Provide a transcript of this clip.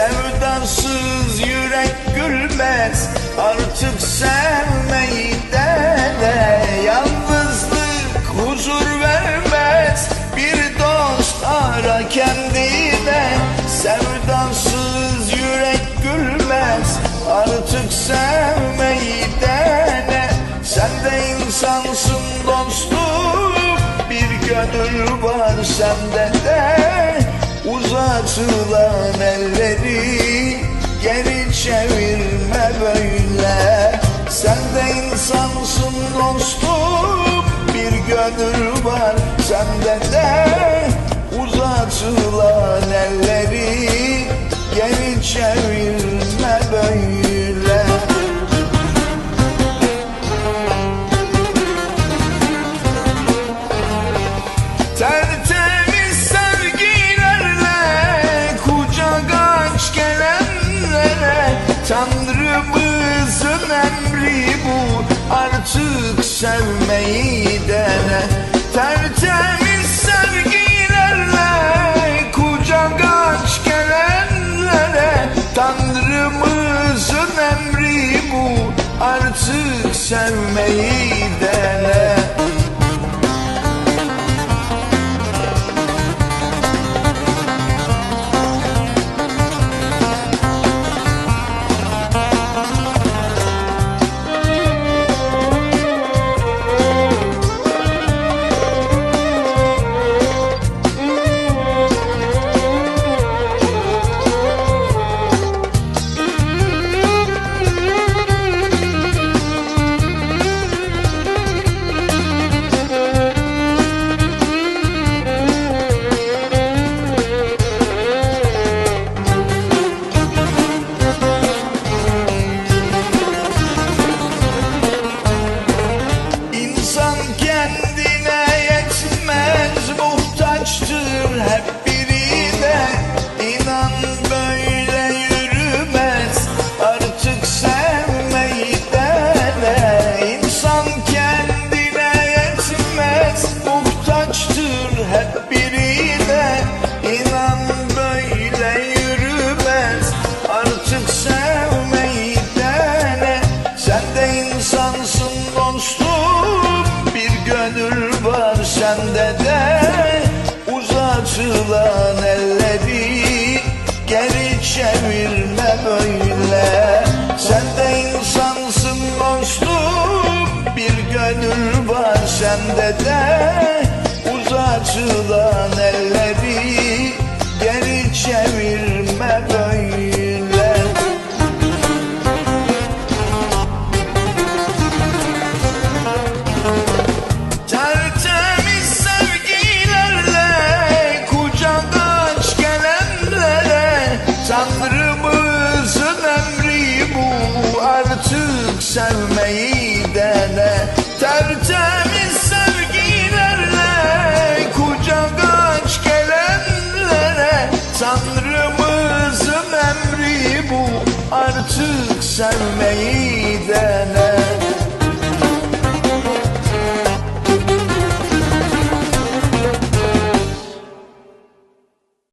Sevdasız yürek gülmez Artık sevmeyi dene Yalnızlık huzur vermez. Bir dost ara kendine Sevdasız yürek gülmez Artık sevmeyi dene Sen de insansın dostum Bir gönül var sende de. Uzatılan elleri Geri çevirme böyle. Sen de insansın dostum Bir gönül var sende de Tanrımızın emri bu. Artık sevmeyi dene. Tertemiz kendine yetmez muhtaçtır hep birine İnan böyle yürümez artık sevmeyi dene İnsan kendine yetmez muhtaçtır hep birine gönül var sende de Uzatılan elleri Geri çevirme böyle artık sevmeyi dene